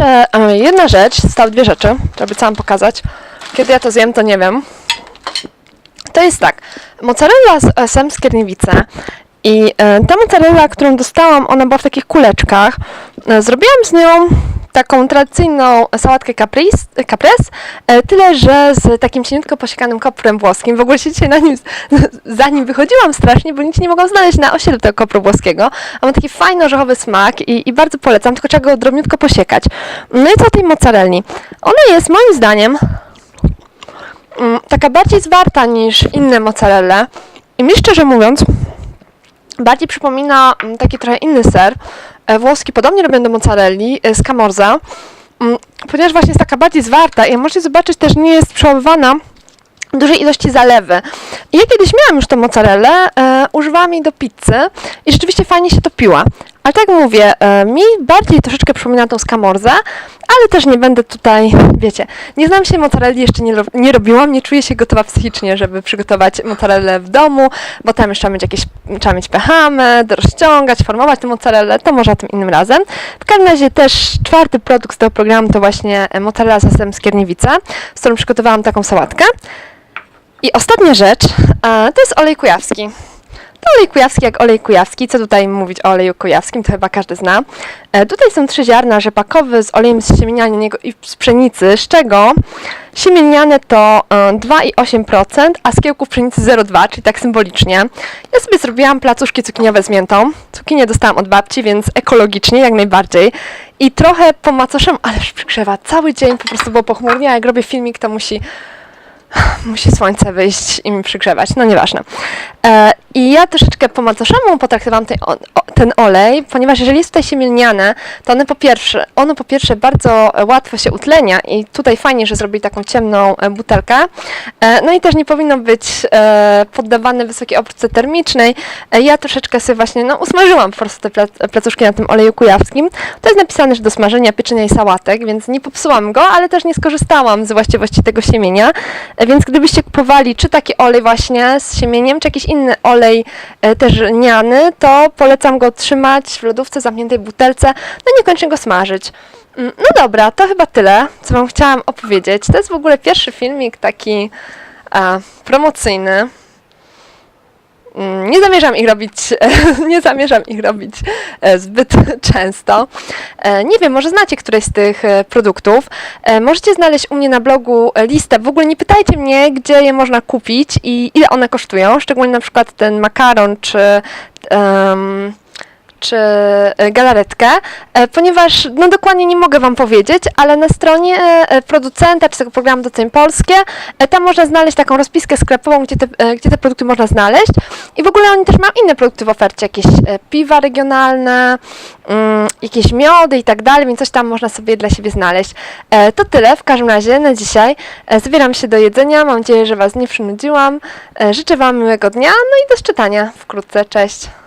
jeszcze e, jedna rzecz, zostały dwie rzeczy, co wam pokazać. Kiedy ja to zjem, to nie wiem. To jest tak, mozzarella z SM Skierniewice i e, ta mozzarella, którą dostałam, ona była w takich kuleczkach. E, zrobiłam z nią taką tradycyjną sałatkę caprese, capres, e, tyle że z takim cieniutko posiekanym koprem włoskim. W ogóle się dzisiaj na nim, za nim wychodziłam strasznie, bo nic nie mogłam znaleźć na osiedlu tego kopru włoskiego. A ma taki fajny orzechowy smak i, i bardzo polecam, tylko trzeba go drobniutko posiekać. No i co o tej mozzarelli? Ona jest moim zdaniem mm, taka bardziej zwarta niż inne mozzarelle. I mi szczerze mówiąc, bardziej przypomina mm, taki trochę inny ser. E, Włoski podobnie robią do mozzarelli e, z Camorza, mm, ponieważ właśnie jest taka bardziej zwarta i możecie zobaczyć też nie jest przechowywana dużej ilości zalewy. Ja kiedyś miałam już tą mozzarellę, e, używałam jej do pizzy i rzeczywiście fajnie się topiła. Ale tak mówię, e, mi bardziej troszeczkę przypomina tą skamorzę, ale też nie będę tutaj, wiecie, nie znam się mozzarelli, jeszcze nie, nie robiłam, nie czuję się gotowa psychicznie, żeby przygotować mozzarellę w domu, bo tam jeszcze mieć jakieś, trzeba mieć pechamy, rozciągać, formować tę mozzarellę, to może o tym innym razem. W każdym razie też czwarty produkt z tego programu to właśnie e, mozzarella z sosem skierniewice, z którą przygotowałam taką sałatkę. I ostatnia rzecz, e, to jest olej kujawski. Olej kujawski jak olej kujawski. Co tutaj mówić o oleju kujawskim, to chyba każdy zna. E, tutaj są trzy ziarna rzepakowy z olejem z siemienianego i z pszenicy, z czego siemieniane to e, 2,8%, a z kiełków pszenicy 0,2%, czyli tak symbolicznie. Ja sobie zrobiłam placuszki cukiniowe z miętą. Cukinię dostałam od babci, więc ekologicznie jak najbardziej. I trochę po macoszem, ależ przygrzewa. Cały dzień po prostu było pochmurnie, a jak robię filmik, to musi musi słońce wyjść i mi przygrzewać, no nieważne. E, I ja troszeczkę po macoszemu potraktowałam ten, ten olej, ponieważ jeżeli jest tutaj siemielniane, to one po pierwsze, ono po pierwsze bardzo łatwo się utlenia i tutaj fajnie, że zrobili taką ciemną e, butelkę. E, no i też nie powinno być e, poddawane wysokiej obróbce termicznej. Ja troszeczkę sobie właśnie, no usmażyłam po prostu te plac, placuszki na tym oleju kujawskim. To jest napisane, że do smażenia, pieczenia i sałatek, więc nie popsułam go, ale też nie skorzystałam z właściwości tego siemienia. Więc gdybyście kupowali czy taki olej właśnie z siemieniem, czy jakiś inny olej e, też lniany, to polecam go trzymać w lodówce, zamkniętej butelce, no niekoniecznie go smażyć. Mm, No dobra, to chyba tyle, co Wam chciałam opowiedzieć. To jest w ogóle pierwszy filmik taki promocyjny. Mm, Nie zamierzam ich robić, nie zamierzam ich robić e, zbyt często. E, Nie wiem, może znacie któreś z tych e, produktów. Możecie znaleźć u mnie na blogu listę. W ogóle nie pytajcie mnie, gdzie je można kupić i ile one kosztują. Szczególnie na przykład ten makaron czy. em, czy e, galaretkę, e, ponieważ no dokładnie nie mogę Wam powiedzieć, ale na stronie e, producenta czy tego programu Doceń Polskie, tam można znaleźć taką rozpiskę sklepową, gdzie te, gdzie te produkty można znaleźć i w ogóle oni też mają inne produkty w ofercie, jakieś piwa regionalne, mm, jakieś miody i tak dalej, więc coś tam można sobie dla siebie znaleźć. To tyle w każdym razie na dzisiaj. Zabieram się do jedzenia, mam nadzieję, że Was nie przynudziłam. Życzę Wam miłego dnia, no i do szczytania wkrótce. Cześć!